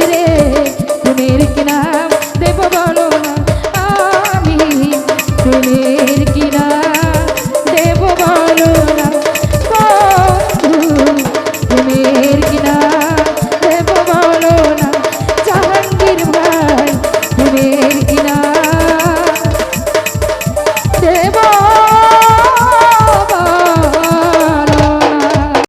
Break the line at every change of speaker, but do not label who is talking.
রে গুণের কিনা